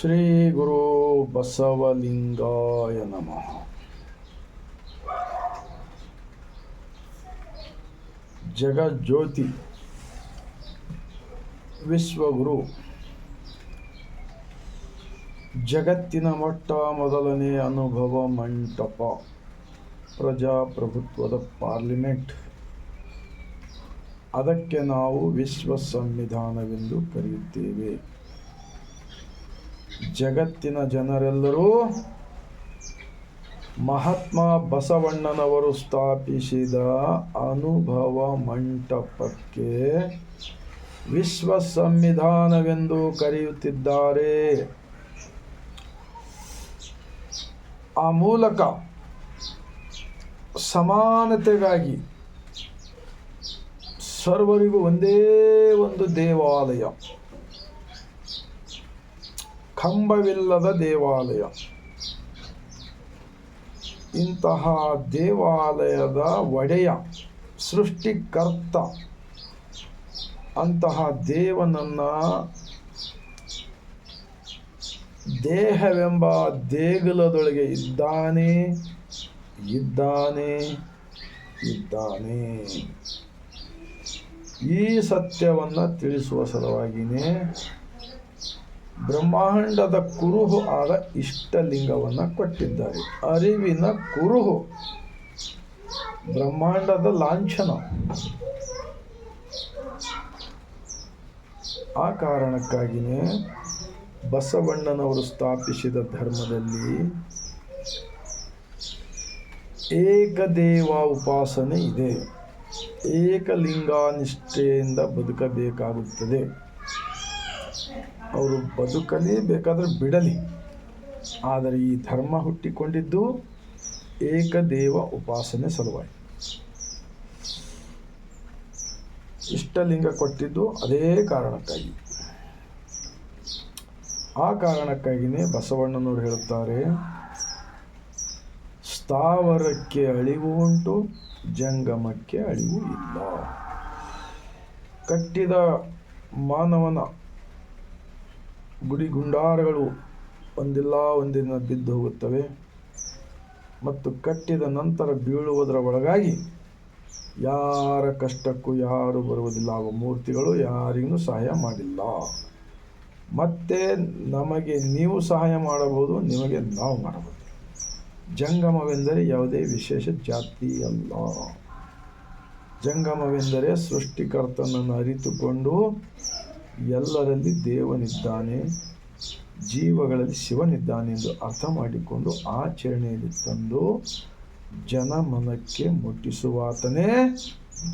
ಶ್ರೀ ಗುರು ಬಸವಲಿಂಗಾಯ ನಮಃ. ಜಗಜ್ಯೋತಿ ವಿಶ್ವಗುರು. ಜಗತ್ತಿನ ಮೊಟ್ಟ ಮೊದಲನೇ ಅನುಭವ ಮಂಟಪ. ಪ್ರಜಾಪ್ರಭುತ್ವದ ಪಾರ್ಲಿಮೆಂಟ್. ಅದಕ್ಕೆ ನಾವು ವಿಶ್ವ ಸಂವಿಧಾನವೆಂದು ಕರೆಯುತ್ತೇವೆ. ಜಗತ್ತಿನ ಜನರೆಲ್ಲರೂ ಮಹಾತ್ಮ ಬಸವಣ್ಣನವರು ಸ್ಥಾಪಿಸಿದ ಅನುಭವ ಮಂಟಪಕ್ಕೆ ವಿಶ್ವ ಸಂವಿಧಾನವೆಂದು ಕರೆಯುತ್ತಿದ್ದಾರೆ. ಆ ಮೂಲಕ ಸಮಾನತೆಗಾಗಿ ಸರ್ವರಿಗೂ ಒಂದೇ ಒಂದು ದೇವಾಲಯ. ಕಂಬವಿಲ್ಲದ ದೇವಾಲಯ. ಇಂತಹ ದೇವಾಲಯದ ಒಡೆಯ ಸೃಷ್ಟಿಕರ್ತ ಅಂತಹ ದೇವನನ್ನ ದೇಹವೆಂಬ ದೇಗುಲದೊಳಗೆ ಇದ್ದಾನೆ ಇದ್ದಾನೆ ಇದ್ದಾನೆ. ಈ ಸತ್ಯವನ್ನು ತಿಳಿಸುವ ಸಲುವಾಗಿಯೇ ಬ್ರಹ್ಮಾಂಡದ ಕುರುಹು ಆದ ಇಷ್ಟಲಿಂಗವನ್ನು ಕೊಟ್ಟಿದ್ದಾರೆ. ಅರಿವಿನ ಕುರುಹು. ಬ್ರಹ್ಮಾಂಡದ ಲಾಂಛನ. ಆ ಕಾರಣಕ್ಕಾಗಿಯೇ ಬಸವಣ್ಣನವರು ಸ್ಥಾಪಿಸಿದ ಧರ್ಮದಲ್ಲಿ ಏಕದೇವ ಉಪಾಸನೆ ಇದೆ. ಏಕಲಿಂಗಾನಿಷ್ಠೆಯಿಂದ ಬದುಕಬೇಕಾಗುತ್ತದೆ. ಅವರು ಬದುಕಲಿ ಬೇಕಾದರೆ ಬಿಡಲಿ. ಆದರೆ ಈ ಧರ್ಮ ಹುಟ್ಟಿಕೊಂಡಿದ್ದು ಏಕದೇವ ಉಪಾಸನೆ ಸಲುವಾಗಿ. ಇಷ್ಟಲಿಂಗ ಕೊಟ್ಟಿದ್ದು ಅದೇ ಕಾರಣಕ್ಕಾಗಿ. ಆ ಕಾರಣಕ್ಕಾಗಿಯೇ ಬಸವಣ್ಣನವರು ಹೇಳುತ್ತಾರೆ, ಸ್ಥಾವರಕ್ಕೆ ಅಳಿವು ಉಂಟು, ಜಂಗಮಕ್ಕೆ ಅಳಿವು ಇಲ್ಲ. ಕಟ್ಟಿದ ಮಾನವನ ಗುಡಿ ಗುಂಡಾರಗಳು ಒಂದಿಲ್ಲ, ಒಂದಿನ ಬಿದ್ದು ಹೋಗುತ್ತವೆ. ಮತ್ತು ಕಟ್ಟಿದ ನಂತರ ಬೀಳುವುದರ ಒಳಗಾಗಿ ಯಾರ ಕಷ್ಟಕ್ಕೂ ಯಾರು ಬರುವುದಿಲ್ಲ. ಆ ಮೂರ್ತಿಗಳು ಯಾರಿಗೂ ಸಹಾಯ ಮಾಡಿಲ್ಲ. ಮತ್ತೆ ನಮಗೆ ನೀವು ಸಹಾಯ ಮಾಡಬಹುದು, ನಿಮಗೆ ನಾವು ಮಾಡಬಹುದು. ಜಂಗಮವೆಂದರೆ ಯಾವುದೇ ವಿಶೇಷ ಜಾತಿ ಅಲ್ಲ. ಜಂಗಮವೆಂದರೆ ಸೃಷ್ಟಿಕರ್ತನನ್ನು ಅರಿತುಕೊಂಡು ಎಲ್ಲರಲ್ಲಿ ದೇವನಿದ್ದಾನೆ, ಜೀವಗಳಲ್ಲಿ ಶಿವನಿದ್ದಾನೆ ಎಂದು ಅರ್ಥ ಮಾಡಿಕೊಂಡು ಆಚರಣೆಯಲ್ಲಿ ತಂದು ಜನಮನಕ್ಕೆ ಮುಟ್ಟಿಸುವಾತನೇ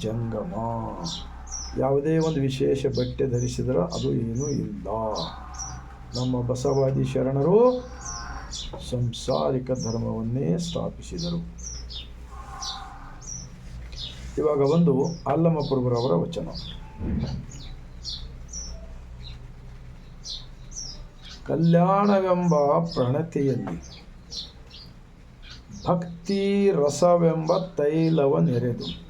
ಜಂಗಮ. ಯಾವುದೇ ಒಂದು ವಿಶೇಷ ಬಟ್ಟೆ ಧರಿಸಿದರೆ ಅದು ಏನೂ ಇಲ್ಲ. ನಮ್ಮ ಬಸವಾದಿ ಶರಣರು ಸಂಸಾರಿಕ ಧರ್ಮವನ್ನೇ ಸ್ಥಾಪಿಸಿದರು. ಇವಾಗ ಒಂದು ಅಲ್ಲಮ್ಮ ಪ್ರಭುರವರ ವಚನ. ಕಲ್ಯಾಣವೆಂಬ ಪ್ರಣತಿಯಲ್ಲಿ. ಭಕ್ತಿ ರಸವೆಂಬ ತೈಲವ ನೆರೆದು.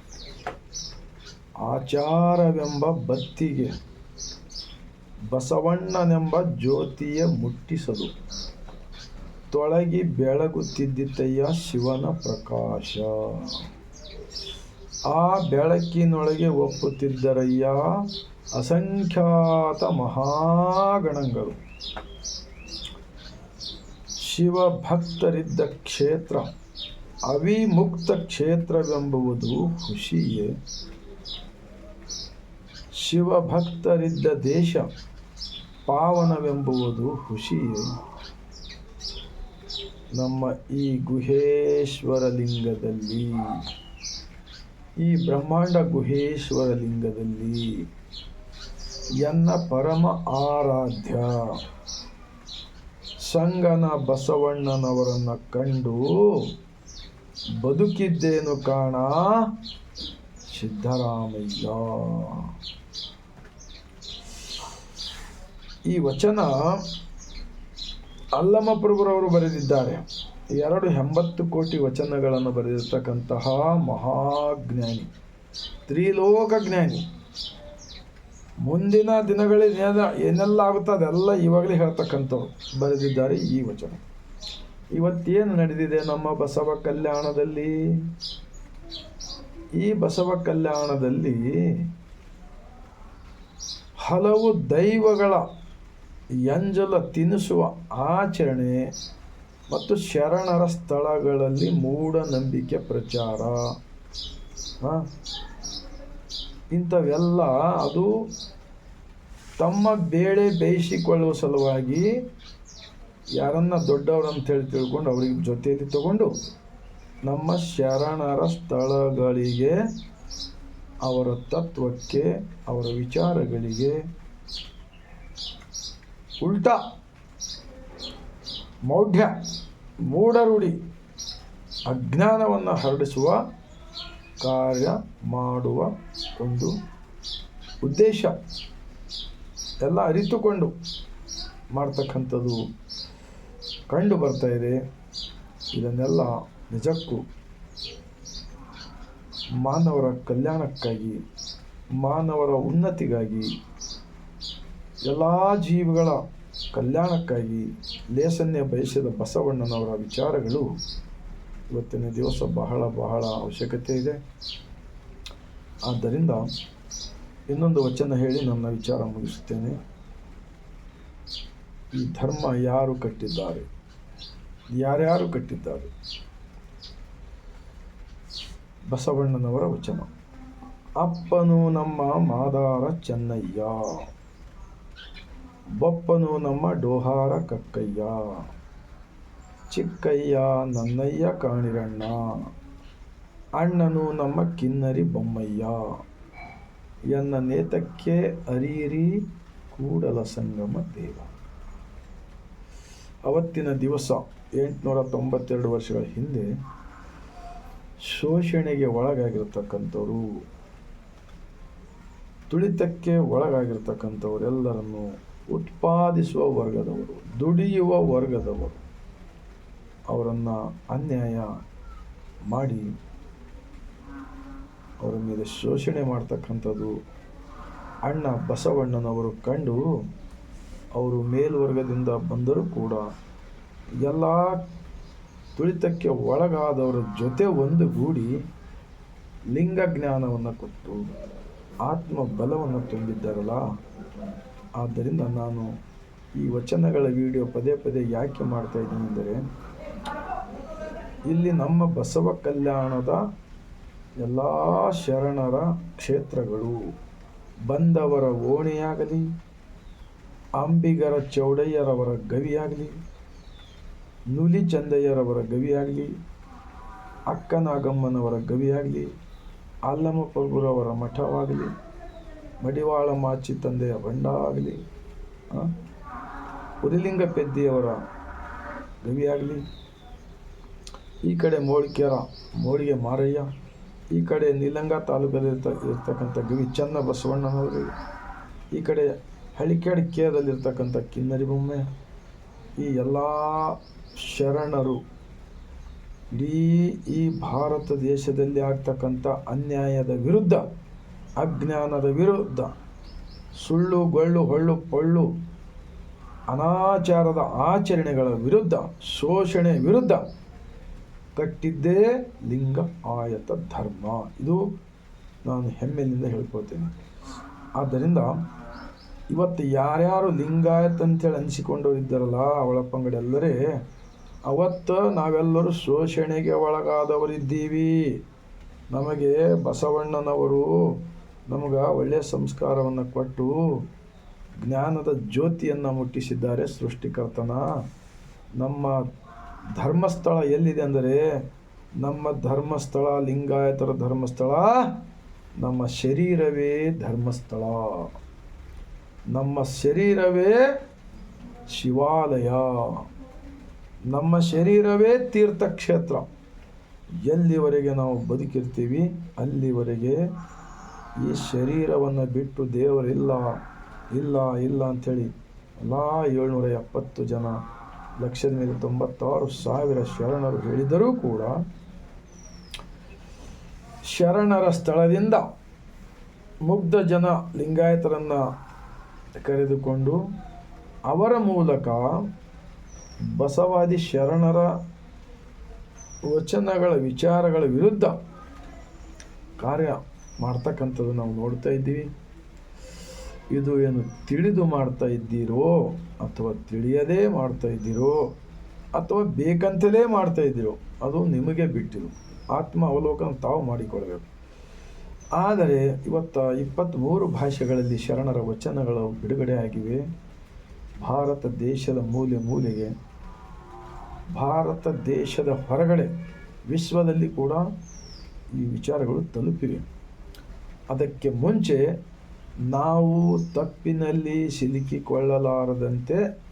ಆಚಾರವೆಂಬ ಬತ್ತಿಗೆ. ಬಸವಣ್ಣನೆಂಬ ಜ್ಯೋತಿಯ ಮುಟ್ಟಿಸಲು. ತೊಳಗಿ ಬೆಳಗುತ್ತಿದ್ದಿತಯ್ಯ ಶಿವನ ಪ್ರಕಾಶ. ಆ ಬೆಳಕಿನೊಳಗೆ ಒಪ್ಪುತ್ತಿದ್ದರಯ್ಯ ಅಸಂಖ್ಯಾತ ಮಹಾಗಣಗಳು. ಶಿವಭಕ್ತರಿದ್ದ ಕ್ಷೇತ್ರ, ಅವಿಮುಕ್ತ ಕ್ಷೇತ್ರವೆಂಬುವುದು ಖುಷಿಯೇ ಶಿವಭಕ್ತರಿದ್ದ ದೇಶ, ಪಾವನವೆಂಬುವುದು ಖುಷಿಯೇ ನಮ್ಮ ಈ ಗುಹೇಶ್ವರಲಿಂಗದಲ್ಲಿ, ಈ ಬ್ರಹ್ಮಾಂಡ ಗುಹೇಶ್ವರಲಿಂಗದಲ್ಲಿ ಎನ್ನ ಪರಮ ಆರಾಧ್ಯ. ಸಂಗನ ಬಸವಣ್ಣನವರನ್ನು ಕಂಡು ಬದುಕಿದ್ದೇನು ಕಾಣ? ಸಿದ್ದರಾಮಯ್ಯ. ಈ ವಚನ ಅಲ್ಲಮಪ್ರಭುರವರು ಬರೆದಿದ್ದಾರೆ. ಎರಡು ಎಂಬತ್ತು ಕೋಟಿ ವಚನಗಳನ್ನು ಬರೆದಿರ್ತಕ್ಕಂತಹ ಮಹಾಜ್ಞಾನಿ, ತ್ರಿಲೋಕ ಜ್ಞಾನಿ. ಮುಂದಿನ ದಿನಗಳಲ್ಲಿ ಏನ- ಏನೆಲ್ಲ ಆಗುತ್ತೆ ಅದೆಲ್ಲ ಇವಾಗಲೇ ಹೇಳ್ತಕ್ಕಂಥವ್ರು ಬರೆದಿದ್ದಾರೆ ಈ ವಚನ. ಇವತ್ತೇನು ನಡೆದಿದೆ ನಮ್ಮ ಬಸವ ಕಲ್ಯಾಣದಲ್ಲಿ? ಈ ಬಸವ ಕಲ್ಯಾಣದಲ್ಲಿ ಹಲವು ದೈವಗಳ ಎಂಜಲ ತಿನ್ನಿಸುವ ಆಚರಣೆ ಮತ್ತು ಶರಣರ ಸ್ಥಳಗಳಲ್ಲಿ ಮೂಢನಂಬಿಕೆ ಪ್ರಚಾರ. ಆ, ಇಂಥವೆಲ್ಲ ಅದು ತಮ್ಮ ಬೇಳೆ ಬೇಯಿಸಿಕೊಳ್ಳುವ ಸಲುವಾಗಿ ಯಾರನ್ನ ದೊಡ್ಡವರು ಅಂತ ಹೇಳಿ ತಿಳ್ಕೊಂಡು ಅವ್ರಿಗೆ ಜೊತೆಯಲ್ಲಿ ತಗೊಂಡು ನಮ್ಮ ಶರಣರ ಸ್ಥಳಗಳಿಗೆ ಅವರ ತತ್ವಕ್ಕೆ ಅವರ ವಿಚಾರಗಳಿಗೆ ಉಲ್ಟಾ ಮೌಢ್ಯ ಮೂಢರುಡಿ ಅಜ್ಞಾನವನ್ನು ಹರಡಿಸುವ ಕಾರ್ಯ ಮಾಡುವ ಒಂದು ಉದ್ದೇಶ. ಎಲ್ಲ ಅರಿತುಕೊಂಡು ಮಾಡ್ತಕ್ಕಂಥದ್ದು ಕಂಡು ಬರ್ತಾ ಇದೆ. ಇದನ್ನೆಲ್ಲ ನಿಜಕ್ಕೂ ಮಾನವರ ಕಲ್ಯಾಣಕ್ಕಾಗಿ, ಮಾನವರ ಉನ್ನತಿಗಾಗಿ, ಎಲ್ಲ ಜೀವಿಗಳ ಕಲ್ಯಾಣಕ್ಕಾಗಿ, ಲೇಸನ್ನೇ ಬಯಸಿದ ಬಸವಣ್ಣನವರ ವಿಚಾರಗಳು ಇವತ್ತಿನ ದಿವಸ ಬಹಳ ಬಹಳ ಅವಶ್ಯಕತೆ ಇದೆ. ಆದ್ದರಿಂದ ಇನ್ನೊಂದು ವಚನ ಹೇಳಿ ನನ್ನ ವಿಚಾರ ಮುಗಿಸುತ್ತೇನೆ. ಈ ಧರ್ಮ ಯಾರು ಕಟ್ಟಿದ್ದಾರೆ? ಯಾರ್ಯಾರು ಕಟ್ಟಿದ್ದಾರೆ? ಬಸವಣ್ಣನವರ ವಚನ. ಅಪ್ಪನು ನಮ್ಮ ಮಾದಾರ ಚೆನ್ನಯ್ಯ. ಬಪ್ಪನು ನಮ್ಮ ಡೋಹಾರ ಕಕ್ಕಯ್ಯ. ಚಿಕ್ಕಯ್ಯ, ನನ್ನಯ್ಯ ಕಾಣಿರಣ್ಣ. ಅಣ್ಣನು ನಮ್ಮ ಕಿನ್ನರಿ ಬೊಮ್ಮಯ್ಯ. ಎನ್ನ ನೇತಕ್ಕೆ ಅರಿಯಿರಿ ಕೂಡಲ ಸಂಗಮ ದೇವ. ಅವತ್ತಿನ ದಿವಸ ಎಂಟುನೂರ ತೊಂಬತ್ತೆರಡು ವರ್ಷಗಳ ಹಿಂದೆ ಶೋಷಣೆಗೆ ಒಳಗಾಗಿರ್ತಕ್ಕಂಥವರು, ತುಳಿತಕ್ಕೆ ಒಳಗಾಗಿರ್ತಕ್ಕಂಥವರೆಲ್ಲರನ್ನು ಉತ್ಪಾದಿಸುವ ವರ್ಗದವರು, ದುಡಿಯುವ ವರ್ಗದವರು ಅವರನ್ನು ಅನ್ಯಾಯ ಮಾಡಿ ಅವರ ಮೇಲೆ ಶೋಷಣೆ ಮಾಡ್ತಕ್ಕಂಥದ್ದು ಅಣ್ಣ ಬಸವಣ್ಣನವರು ಕಂಡು ಅವರು ಮೇಲ್ವರ್ಗದಿಂದ ಬಂದರೂ ಕೂಡ ಎಲ್ಲ ತುಳಿತಕ್ಕೆ ಒಳಗಾದವರ ಜೊತೆ ಒಂದುಗೂಡಿ ಲಿಂಗ ಜ್ಞಾನವನ್ನು ಕೊಟ್ಟು ಆತ್ಮ ಬಲವನ್ನು ತುಂಬಿದ್ದಾರಲ್ಲ? ಆದ್ದರಿಂದ ನಾನು ಈ ವಚನಗಳ ವಿಡಿಯೋ ಪದೇ ಪದೇ ಯಾಕೆ ಮಾಡ್ತಾ ಅಂದರೆ ಇಲ್ಲಿ ನಮ್ಮ ಬಸವ ಕಲ್ಯಾಣದ ಎಲ್ಲ ಶರಣರ ಕ್ಷೇತ್ರಗಳು. ಬಂದವರ ಓಣಿಯಾಗಲಿ, ಅಂಬಿಗರ ಚೌಡಯ್ಯರವರ ಗವಿಯಾಗಲಿ, ನುಲಿ ಚಂದಯ್ಯರವರ ಗವಿಯಾಗಲಿ ಅಕ್ಕನಾಗಮ್ಮನವರ ಗವಿಯಾಗಲಿ ಅಲ್ಲಮ ಪ್ರಭುರವರ ಮಠವಾಗಲಿ, ಮಡಿವಾಳ ಮಾಚಿ ತಂದೆಯ ಬಂಡ ಆಗಲಿ ಉರಿಲಿಂಗ ಪೆದ್ದಿಯವರ ಗವಿಯಾಗಲಿ ಈ ಕಡೆ ಮೋಳಿಕೆಯರ ಮೋಳಿಗೆ ಮಾರಯ್ಯ, ಈ ಕಡೆ ನೀಲಂಗ ತಾಲೂಕಲ್ಲಿ ಇರ್ತ, ಇರ್ತಕ್ಕಂಥ ಗವಿ ಚನ್ನ ಈ ಕಡೆ ಹಳಿಕೇಡ್ ಕೇರದಲ್ಲಿರ್ತಕ್ಕಂಥ ಕಿನ್ನರಿ ಬೊಮ್ಮೆ ಈ ಎಲ್ಲ ಶರಣರು ಇಡೀ ಈ ಭಾರತ ದೇಶದಲ್ಲಿ ಆಗ್ತಕ್ಕಂಥ ಅನ್ಯಾಯದ ವಿರುದ್ಧ, ಅಜ್ಞಾನದ ವಿರುದ್ಧ, ಸುಳ್ಳು, ಗೊಳ್ಳು, ಹೊಳ್ಳು, ಪೊಳ್ಳು, ಅನಾಚಾರದ ಆಚರಣೆಗಳ ವಿರುದ್ಧ, ಶೋಷಣೆ ವಿರುದ್ಧ ಕಟ್ಟಿದ್ದೇ ಲಿಂಗ ಆಯತ ಧರ್ಮ. ಇದು ನಾನು ಹೆಮ್ಮೆಯಿಂದ ಹೇಳ್ಕೊಳ್ತೇನೆ. ಆದ್ದರಿಂದ ಇವತ್ತು ಯಾರ್ಯಾರು ಲಿಂಗಾಯತ ಅಂತೇಳಿ ಅನಿಸಿಕೊಂಡವ್ರು ಇದ್ದಾರಲ್ಲ, ಅವಳ ಪಂಗಡೆಲ್ಲರೇ ಅವತ್ತು ನಾವೆಲ್ಲರೂ ಶೋಷಣೆಗೆ ಒಳಗಾದವರಿದ್ದೀವಿ. ನಮಗೆ ಬಸವಣ್ಣನವರು ನಮಗೆ ಒಳ್ಳೆಯ ಸಂಸ್ಕಾರವನ್ನು ಕೊಟ್ಟು ಜ್ಞಾನದ ಜ್ಯೋತಿಯನ್ನು ಮುಟ್ಟಿಸಿದ್ದಾರೆ ಸೃಷ್ಟಿಕರ್ತನ. ನಮ್ಮ ಧರ್ಮಸ್ಥಳ ಎಲ್ಲಿದೆ ಅಂದರೆ ನಮ್ಮ ಧರ್ಮಸ್ಥಳ, ಲಿಂಗಾಯತರ ಧರ್ಮಸ್ಥಳ, ನಮ್ಮ ಶರೀರವೇ ಧರ್ಮಸ್ಥಳ. ನಮ್ಮ ಶರೀರವೇ ಶಿವಾಲಯ. ನಮ್ಮ ಶರೀರವೇ ತೀರ್ಥಕ್ಷೇತ್ರ. ಎಲ್ಲಿವರೆಗೆ ನಾವು ಬದುಕಿರ್ತೀವಿ, ಅಲ್ಲಿವರೆಗೆ ಈ ಶರೀರವನ್ನು ಬಿಟ್ಟು ದೇವರಿಲ್ಲ, ಇಲ್ಲ ಇಲ್ಲ ಅಂಥೇಳಿ ಎಲ್ಲ ಏಳ್ನೂರ ಎಪ್ಪತ್ತು ಜನ ಲಕ್ಷದ ಮೇಲೆ ತೊಂಬತ್ತಾರು ಸಾವಿರ ಶರಣರು ಹೇಳಿದರೂ ಕೂಡ ಶರಣರ ಸ್ಥಳದಿಂದ ಮುಗ್ಧ ಜನ ಲಿಂಗಾಯತರನ್ನು ಕರೆದುಕೊಂಡು ಅವರ ಮೂಲಕ ಬಸವಾದಿ ಶರಣರ ವಚನಗಳ ವಿಚಾರಗಳ ವಿರುದ್ಧ ಕಾರ್ಯ ಮಾಡ್ತಕ್ಕಂಥದ್ದು ನಾವು ನೋಡ್ತಾ ಇದ್ದೀವಿ. ಇದು ಏನು ತಿಳಿದು ಮಾಡ್ತಾ ಇದ್ದೀರೋ ಅಥವಾ ತಿಳಿಯದೇ ಮಾಡ್ತಾ ಇದ್ದೀರೋ ಅಥವಾ ಬೇಕಂತಲೇ ಮಾಡ್ತಾ ಇದ್ದೀರೋ, ಅದು ನಿಮಗೆ ಬಿಟ್ಟಿರು. ಆತ್ಮ ಅವಲೋಕನ ತಾವು ಮಾಡಿಕೊಳ್ಬೇಕು ಆದರೆ ಇವತ್ತು ಇಪ್ಪತ್ತ್ಮೂರು ಭಾಷೆಗಳಲ್ಲಿ ಶರಣರ ವಚನಗಳು ಬಿಡುಗಡೆ ಆಗಿವೆ ಭಾರತ ದೇಶದ ಮೂಲೆ ಮೂಲೆಗೆ, ಭಾರತ ದೇಶದ ಹೊರಗಡೆ ವಿಶ್ವದಲ್ಲಿ ಕೂಡ ಈ ವಿಚಾರಗಳು ತಲುಪಿವೆ. ಅದಕ್ಕೆ ಮುಂಚೆ ನಾವು ತಪ್ಪಿನಲ್ಲಿ ಸಿಲುಕಿಕೊಳ್ಳಲಾರದಂತೆ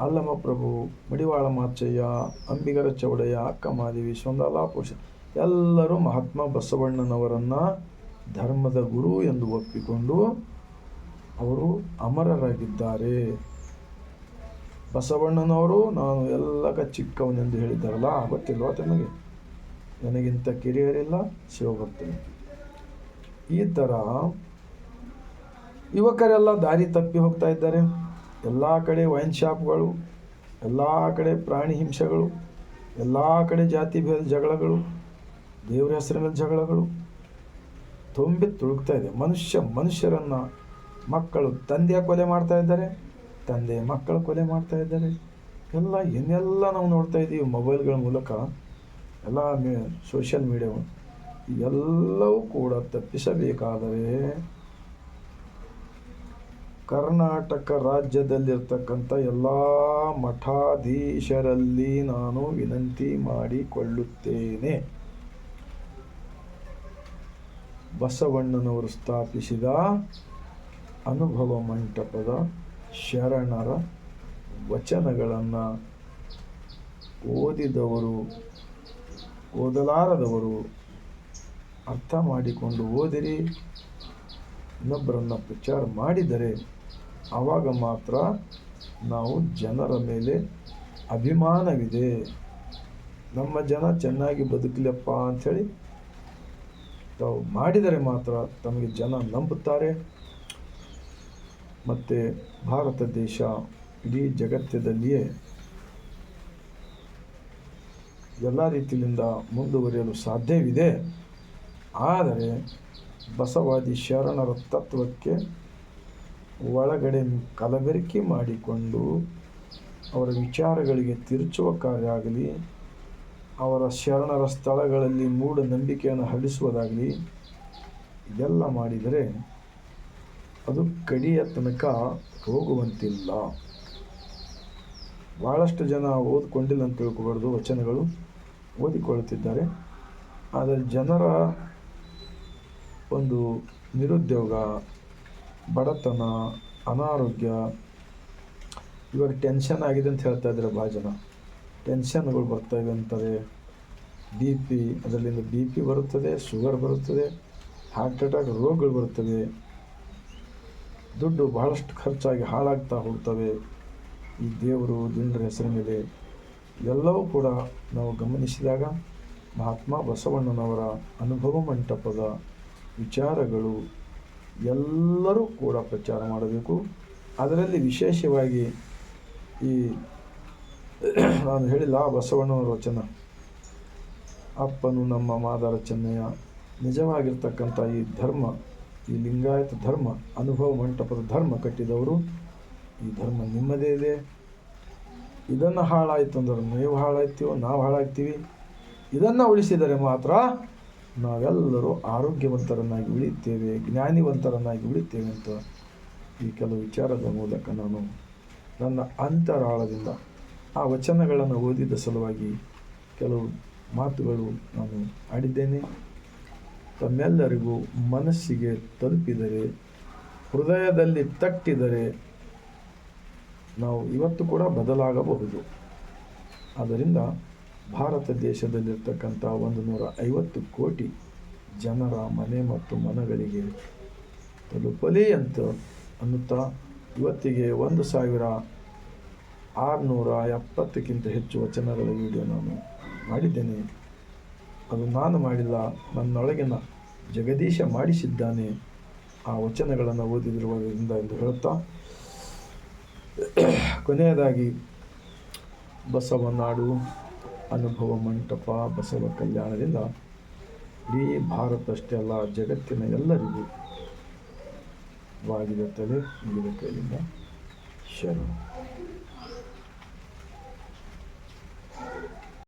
ಅಲ್ಲಮ ಪ್ರಭು, ಮಡಿವಾಳ ಮಾಚಯ್ಯ, ಅಂಬಿಗರ ಚೌಡಯ್ಯ ಅಕ್ಕಮಾದೇವಿ ಸೊಂದಲಾಪುಷ ಎಲ್ಲರೂ ಮಹಾತ್ಮ ಬಸವಣ್ಣನವರನ್ನು ಧರ್ಮದ ಗುರು ಎಂದು ಒಪ್ಪಿಕೊಂಡು ಅವರು ಅಮರರಾಗಿದ್ದಾರೆ. ಬಸವಣ್ಣನವರು, ನಾನು ಎಲ್ಲಕ ಚಿಕ್ಕವನೆಂದು ಹೇಳಿದ್ದಾರಲ್ಲ ಗೊತ್ತಿಲ್ವಾ ತಮಗೆ? ನನಗಿಂತ ಕಿರಿಯರಿಲ್ಲ, ಶಿವಭಕ್ತನು. ಈ ಥರ ಯುವಕರೆಲ್ಲ ದಾರಿ ತಪ್ಪಿ ಹೋಗ್ತಾ ಇದ್ದಾರೆ. ಎಲ್ಲ ಕಡೆ ವೈನ್ ಶಾಪ್ಗಳು, ಎಲ್ಲ ಕಡೆ ಪ್ರಾಣಿ ಹಿಂಸೆಗಳು, ಎಲ್ಲ ಕಡೆ ಜಾತಿ ಭೇದ ಜಗಳಗಳು, ದೇವರ ಹೆಸರಿನ ಜಗಳಗಳು. ತುಂಬಿ ತುಳುಕ್ತಾ ಇದೆ. ಮನುಷ್ಯ ಮನುಷ್ಯರನ್ನು ಮಕ್ಕಳು ತಂದೆಯ ಕೊಲೆ ಮಾಡ್ತಾ ಇದ್ದಾರೆ ತಂದೆ ಮಕ್ಕಳು ಕೊಲೆ ಮಾಡ್ತಾ ಇದ್ದಾರೆ. ಎಲ್ಲ ಏನೆಲ್ಲ ನಾವು ನೋಡ್ತಾ ಇದ್ದೀವಿ ಮೊಬೈಲ್ಗಳ ಮೂಲಕ. ಎಲ್ಲ ಮೀ, ಸೋಷಿಯಲ್ ಮೀಡಿಯಾ ಎಲ್ಲವೂ ಕೂಡ ತಪ್ಪಿಸಬೇಕಾದರೆ ಕರ್ನಾಟಕ ರಾಜ್ಯದಲ್ಲಿರ್ತಕ್ಕಂಥ ಎಲ್ಲ ಮಠಾಧೀಶರಲ್ಲಿ ನಾನು ವಿನಂತಿ ಮಾಡಿಕೊಳ್ಳುತ್ತೇನೆ. ಬಸವಣ್ಣನವರು ಸ್ಥಾಪಿಸಿದ ಅನುಭವ ಮಂಟಪದ ಶರಣರ ವಚನಗಳನ್ನು ಓದಿದವರು, ಓದಲಾರದವರು ಅರ್ಥ ಮಾಡಿಕೊಂಡು ಓದಿರಿ. ಇನ್ನೊಬ್ಬರನ್ನು ಪ್ರಚಾರ ಮಾಡಿದರೆ ಆವಾಗ ಮಾತ್ರ ನಾವು ಜನರ ಮೇಲೆ ಅಭಿಮಾನವಿದೆ. ನಮ್ಮ ಜನ ಚೆನ್ನಾಗಿ ಬದುಕಲಪ್ಪ ಅಂಥೇಳಿ ತಾವು ಮಾಡಿದರೆ ಮಾತ್ರ ತಮಗೆ ಜನ ನಂಬುತ್ತಾರೆ. ಮತ್ತು ಭಾರತ ದೇಶ ಇಡೀ ಜಗತ್ತಿನಲ್ಲಿಯೇ ಎಲ್ಲ ರೀತಿಯಿಂದ ಮುಂದುವರಿಯಲು ಸಾಧ್ಯವಿದೆ. ಆದರೆ ಬಸವಾದಿ ಶರಣರ ತತ್ವಕ್ಕೆ ಒಳಗಡೆ ಕಲಬೆರಕೆ ಮಾಡಿಕೊಂಡು ಅವರ ವಿಚಾರಗಳಿಗೆ ತಿರುಚುವ ಕಾರ್ಯ ಆಗಲಿ, ಅವರ ಶರಣರ ಸ್ಥಳಗಳಲ್ಲಿ ಮೂಢನಂಬಿಕೆಯನ್ನು ಹರಡಿಸುವುದಾಗಲಿ, ಇದೆಲ್ಲ ಮಾಡಿದರೆ ಅದು ಕಡಿಯ ತನಕ ಹೋಗುವಂತಿಲ್ಲ. ಭಾಳಷ್ಟು ಜನ ಓದ್ಕೊಂಡಿಲ್ಲ ಅಂತ ತಿಳ್ಕೊಬಾರ್ದು, ವಚನಗಳು ಓದಿಕೊಳ್ಳುತ್ತಿದ್ದಾರೆ. ಆದರೆ ಜನರ ಒಂದು ನಿರುದ್ಯೋಗ ಬಡತನ, ಅನಾರೋಗ್ಯ, ಇವಾಗ ಟೆನ್ಷನ್ ಆಗಿದೆ ಅಂತ ಹೇಳ್ತಾ ಇದ್ದಾರೆ ಭಾಳ ಜನ. ಟೆನ್ಷನ್ಗಳು ಬರ್ತಾಯಿವೆ ಅಂತಾರೆ. ಬಿ ಪಿ ಅದರಲ್ಲಿಂದ ಬಿ ಪಿ ಬರುತ್ತದೆ ಶುಗರ್ ಬರುತ್ತದೆ ಹಾರ್ಟ್ ಅಟ್ಯಾಕ್ ರೋಗಗಳು ಬರುತ್ತವೆ. ದುಡ್ಡು ಬಹಳಷ್ಟು ಖರ್ಚಾಗಿ ಹಾಳಾಗ್ತಾ ಹೋಗ್ತವೆ. ಈ ದೇವರು ಜನರ ಹೆಸರ ಮೇಲೆ ಎಲ್ಲವೂ ಕೂಡ ನಾವು ಗಮನಿಸಿದಾಗ ಮಹಾತ್ಮ ಬಸವಣ್ಣನವರ ಅನುಭವ ಮಂಟಪದ ವಿಚಾರಗಳು ಎಲ್ಲರೂ ಕೂಡ ಪ್ರಚಾರ ಮಾಡಬೇಕು. ಅದರಲ್ಲಿ ವಿಶೇಷವಾಗಿ ಈ ನಾನು ಹೇಳಿಲ್ಲ ಬಸವಣ್ಣನವರ ವಚನ. ಅಪ್ಪನು ನಮ್ಮ ಮಾದ ರಚನೆಯ ನಿಜವಾಗಿರ್ತಕ್ಕಂಥ ಈ ಧರ್ಮ, ಈ ಲಿಂಗಾಯತ ಧರ್ಮ, ಅನುಭವ ಮಂಟಪದ ಧರ್ಮ ಕಟ್ಟಿದವರು, ಈ ಧರ್ಮ ನಿಮ್ಮದೇ ಇದೆ. ಇದನ್ನು ಹಾಳಾಯಿತು ಅಂದ್ರೆ ನೀವು ಹಾಳಾಗ್ತೀವೋ ನಾವು ಹಾಳಾಗ್ತೀವಿ. ಇದನ್ನು ಉಳಿಸಿದರೆ ಮಾತ್ರ ನಾವೆಲ್ಲರೂ ಆರೋಗ್ಯವಂತರನ್ನಾಗಿ ಉಳಿತೇವೆ ಜ್ಞಾನಿವಂತರನ್ನಾಗಿ ಉಳಿತೇವೆ ಅಂತ ಈ ಕೆಲವು ವಿಚಾರದ ಮೂಲಕ ನಾನು ನನ್ನ ಅಂತರಾಳದಿಂದ ಆ ವಚನಗಳನ್ನು ಓದಿದ ಸಲುವಾಗಿ ಕೆಲವು ಮಾತುಗಳು ನಾನು ಆಡಿದ್ದೇನೆ. ತಮ್ಮೆಲ್ಲರಿಗೂ ಮನಸ್ಸಿಗೆ ತಲುಪಿದರೆ, ಹೃದಯದಲ್ಲಿ ತಟ್ಟಿದರೆ ನಾವು ಇವತ್ತು ಕೂಡ ಬದಲಾಗಬಹುದು. ಆದ್ದರಿಂದ ಭಾರತ ದೇಶದಲ್ಲಿರ್ತಕ್ಕಂಥ ಒಂದು ನೂರ ಐವತ್ತು ಕೋಟಿ ಜನರ ಮನೆ ಮತ್ತು ಮನಗಳಿಗೆ ತಲುಪಲಿ ಅಂತ ಅನ್ನುತ್ತಾ ಇವತ್ತಿಗೆ ಒಂದು ಸಾವಿರ ಆರುನೂರ ಎಪ್ಪತ್ತಕ್ಕಿಂತ ಹೆಚ್ಚು ವಚನಗಳ ವಿಡಿಯೋ ನಾನು ಮಾಡಿದ್ದೇನೆ. ಅದು ನಾನು ಮಾಡಿಲ್ಲ, ನನ್ನೊಳಗಿನ ಜಗದೀಶ ಮಾಡಿಸಿದ್ದಾನೆ ಆ ವಚನಗಳನ್ನು ಓದಿದಿರುವುದರಿಂದ ಎಂದು ಹೇಳುತ್ತಾ, ಕೊನೆಯದಾಗಿ ಬಸವನಾಡು ಅನುಭವ ಮಂಟಪ ಬಸವ ಕಲ್ಯಾಣದಿಂದ ಇಡೀ ಭಾರತ ಅಷ್ಟೇ ಅಲ್ಲ ಜಗತ್ತಿನ ಎಲ್ಲರಿಗೂ ವಾಗಿರುತ್ತದೆ ತಲೆ ಕೈಯಿಂದ ಶರಣು.